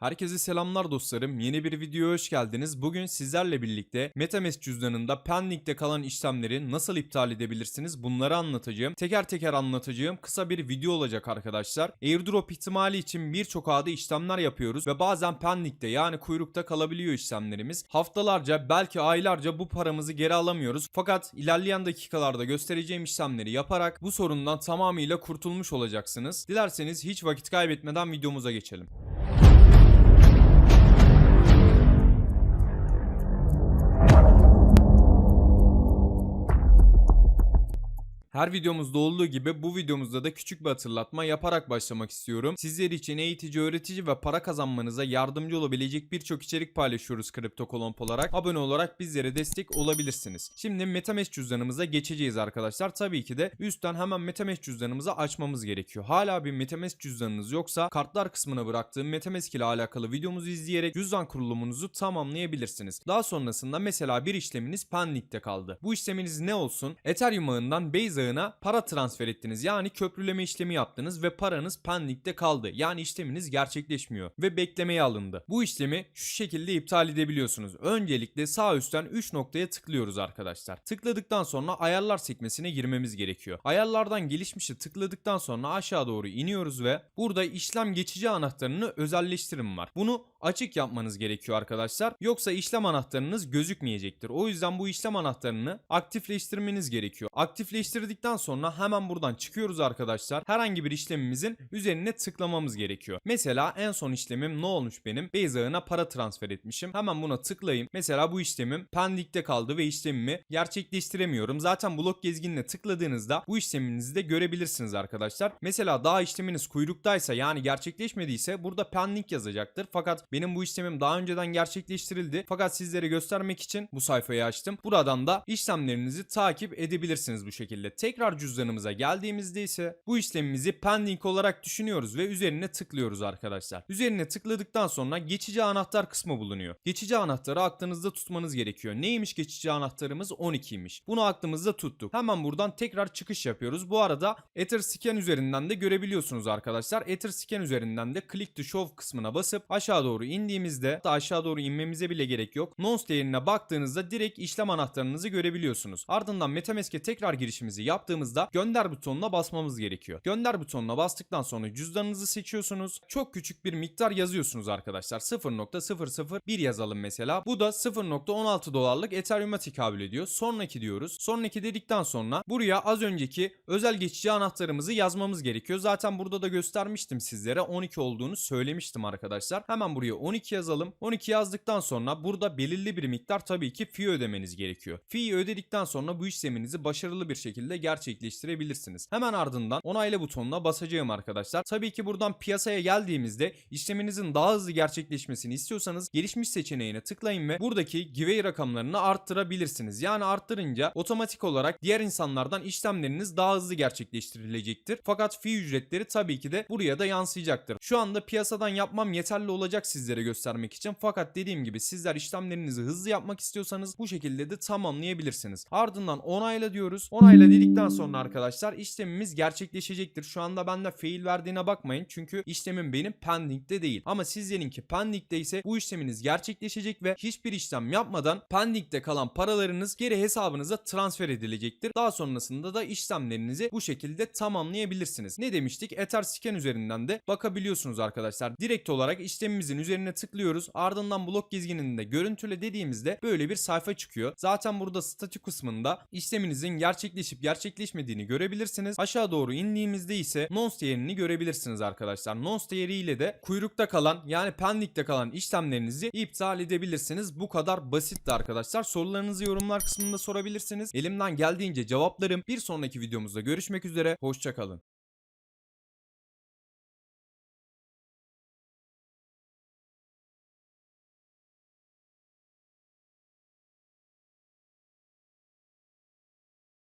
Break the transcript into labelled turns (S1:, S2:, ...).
S1: Herkese selamlar dostlarım. Yeni bir videoya hoş geldiniz. Bugün sizlerle birlikte MetaMask cüzdanında Pending'de kalan işlemleri nasıl iptal edebilirsiniz bunları anlatacağım. Teker teker anlatacağım. Kısa bir video olacak arkadaşlar. Airdrop ihtimali için birçok ağda işlemler yapıyoruz ve bazen Pending'de yani kuyrukta kalabiliyor işlemlerimiz. Haftalarca belki aylarca bu paramızı geri alamıyoruz. Fakat ilerleyen dakikalarda göstereceğim işlemleri yaparak bu sorundan tamamıyla kurtulmuş olacaksınız. Dilerseniz hiç vakit kaybetmeden videomuza geçelim. Her videomuzda olduğu gibi bu videomuzda da küçük bir hatırlatma yaparak başlamak istiyorum. Sizler için eğitici, öğretici ve para kazanmanıza yardımcı olabilecek birçok içerik paylaşıyoruz Kripto Kolomb olarak. Abone olarak bizlere destek olabilirsiniz. Şimdi MetaMask cüzdanımıza geçeceğiz arkadaşlar. Tabii ki de üstten hemen MetaMask cüzdanımızı açmamız gerekiyor. Hala bir MetaMask cüzdanınız yoksa kartlar kısmına bıraktığım MetaMask ile alakalı videomuzu izleyerek cüzdan kurulumunuzu tamamlayabilirsiniz. Daha sonrasında mesela bir işleminiz pending'de kaldı. Bu işleminiz ne olsun? Ethereum ağından Base ağına para transfer ettiniz. Yani köprüleme işlemi yaptınız ve paranız pending'de kaldı. Yani işleminiz gerçekleşmiyor ve beklemeye alındı. Bu işlemi şu şekilde iptal edebiliyorsunuz. Öncelikle sağ üstten 3 noktaya tıklıyoruz arkadaşlar. Tıkladıktan sonra ayarlar sekmesine girmemiz gerekiyor. Ayarlardan gelişmişi tıkladıktan sonra aşağı doğru iniyoruz ve burada işlem geçici anahtarını özelleştirin var. Bunu açık yapmanız gerekiyor arkadaşlar. Yoksa işlem anahtarınız gözükmeyecektir. O yüzden bu işlem anahtarını aktifleştirmeniz gerekiyor. Aktifleştirdikten sonra hemen buradan çıkıyoruz arkadaşlar. Herhangi bir işlemimizin üzerine tıklamamız gerekiyor. Mesela en son işlemim ne olmuş benim? Base ağına para transfer etmişim. Hemen buna tıklayayım. Mesela bu işlemim pending'de kaldı ve işlemimi gerçekleştiremiyorum. Zaten blok gezginine tıkladığınızda bu işleminizi de görebilirsiniz arkadaşlar. Mesela daha işleminiz kuyruktaysa yani gerçekleşmediyse burada pending yazacaktır. Fakat benim bu işlemim daha önceden gerçekleştirildi. Fakat sizlere göstermek için bu sayfayı açtım. Buradan da işlemlerinizi takip edebilirsiniz bu şekilde. Tekrar cüzdanımıza geldiğimizde ise bu işlemimizi pending olarak düşünüyoruz ve üzerine tıklıyoruz arkadaşlar. Üzerine tıkladıktan sonra geçici anahtar kısmı bulunuyor. Geçici anahtarı aklınızda tutmanız gerekiyor. Neymiş geçici anahtarımız? 12'ymiş. Bunu aklımızda tuttuk. Hemen buradan tekrar çıkış yapıyoruz. Bu arada Etherscan üzerinden de görebiliyorsunuz arkadaşlar. Etherscan üzerinden de click to show kısmına basıp aşağı doğru indiğimizde hatta aşağı doğru inmemize bile gerek yok. Nonce değerine baktığınızda direkt işlem anahtarınızı görebiliyorsunuz. Ardından Metamask'e tekrar girişimizi yaptığımızda gönder butonuna basmamız gerekiyor. Gönder butonuna bastıktan sonra cüzdanınızı seçiyorsunuz. Çok küçük bir miktar yazıyorsunuz arkadaşlar. 0.001 yazalım mesela. Bu da 0.16 dolarlık Ethereum'a tekabül ediyor. Sonraki diyoruz. Sonraki dedikten sonra buraya az önceki özel geçici anahtarımızı yazmamız gerekiyor. Zaten burada da göstermiştim sizlere. 12 olduğunu söylemiştim arkadaşlar. Hemen buraya 12 yazalım. 12 yazdıktan sonra burada belirli bir miktar tabii ki fee ödemeniz gerekiyor. Fee'yi ödedikten sonra bu işleminizi başarılı bir şekilde gerçekleştirebilirsiniz. Hemen ardından onayla butonuna basacağım arkadaşlar. Tabii ki buradan piyasaya geldiğimizde işleminizin daha hızlı gerçekleşmesini istiyorsanız gelişmiş seçeneğine tıklayın ve buradaki giveaway rakamlarını arttırabilirsiniz. Yani arttırınca otomatik olarak diğer insanlardan işlemleriniz daha hızlı gerçekleştirilecektir. Fakat fee ücretleri tabii ki de buraya da yansıyacaktır. Şu anda piyasadan yapmam yeterli olacak sizlere göstermek için. Fakat dediğim gibi sizler işlemlerinizi hızlı yapmak istiyorsanız bu şekilde de tamamlayabilirsiniz. Ardından onayla diyoruz. Onayla dedikten sonra arkadaşlar işlemimiz gerçekleşecektir. Şu anda bende fail verdiğine bakmayın. Çünkü işlemim benim pending'de değil. Ama sizlerinki pending'de ise bu işleminiz gerçekleşecek ve hiçbir işlem yapmadan pending'de kalan paralarınız geri hesabınıza transfer edilecektir. Daha sonrasında da işlemlerinizi bu şekilde tamamlayabilirsiniz. Ne demiştik? Etherscan üzerinden de bakabiliyorsunuz arkadaşlar. Direkt olarak işlemimizin üzerine tıklıyoruz. Ardından blok gezgininde görüntüle dediğimizde böyle bir sayfa çıkıyor. Zaten burada statü kısmında işleminizin gerçekleşip gerçekleşmediğini görebilirsiniz. Aşağı doğru indiğimizde ise nonce değerini görebilirsiniz arkadaşlar. Nonce değeriyle de kuyrukta kalan yani pending'de kalan işlemlerinizi iptal edebilirsiniz. Bu kadar basitti arkadaşlar. Sorularınızı yorumlar kısmında sorabilirsiniz. Elimden geldiğince cevaplarım. Bir sonraki videomuzda görüşmek üzere. Hoşçakalın.